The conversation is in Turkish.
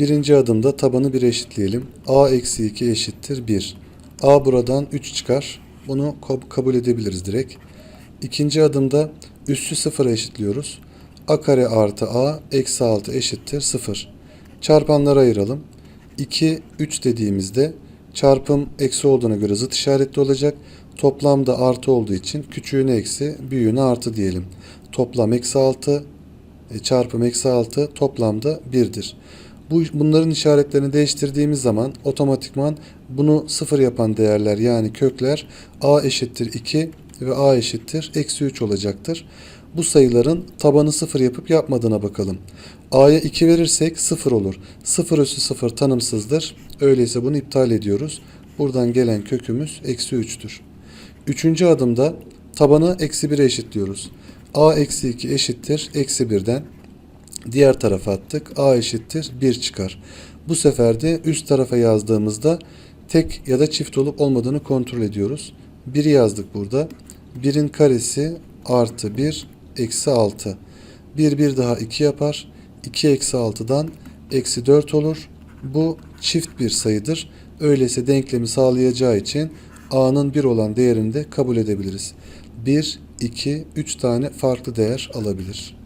Birinci adımda tabanı 1 eşitleyelim. a eksi 2 eşittir 1. a buradan 3 çıkar. Bunu kab- kabul edebiliriz direkt. İkinci adımda üssü 0'a eşitliyoruz. a kare artı a eksi 6 eşittir 0. Çarpanlara ayıralım. 2, 3 dediğimizde çarpım eksi olduğuna göre zıt işaretli olacak. Toplamda artı olduğu için küçüğüne eksi, büyüğüne artı diyelim. Toplam eksi 6, e, çarpım eksi 6 toplamda 1'dir. Bu, bunların işaretlerini değiştirdiğimiz zaman otomatikman bunu sıfır yapan değerler yani kökler a eşittir 2 ve a eşittir eksi 3 olacaktır. Bu sayıların tabanı sıfır yapıp yapmadığına bakalım. a'ya 2 verirsek 0 olur. 0 üssü 0 tanımsızdır. Öyleyse bunu iptal ediyoruz. Buradan gelen kökümüz eksi 3'tür. Üçüncü adımda tabanı eksi 1'e eşitliyoruz. a eksi 2 eşittir eksi 1'den diğer tarafa attık. A eşittir 1 çıkar. Bu sefer de üst tarafa yazdığımızda tek ya da çift olup olmadığını kontrol ediyoruz. 1'i yazdık burada. 1'in karesi artı 1 eksi 6. 1 bir daha 2 yapar. 2 eksi 6'dan eksi 4 olur. Bu çift bir sayıdır. Öyleyse denklemi sağlayacağı için a'nın 1 olan değerini de kabul edebiliriz. 1, 2, 3 tane farklı değer alabilir.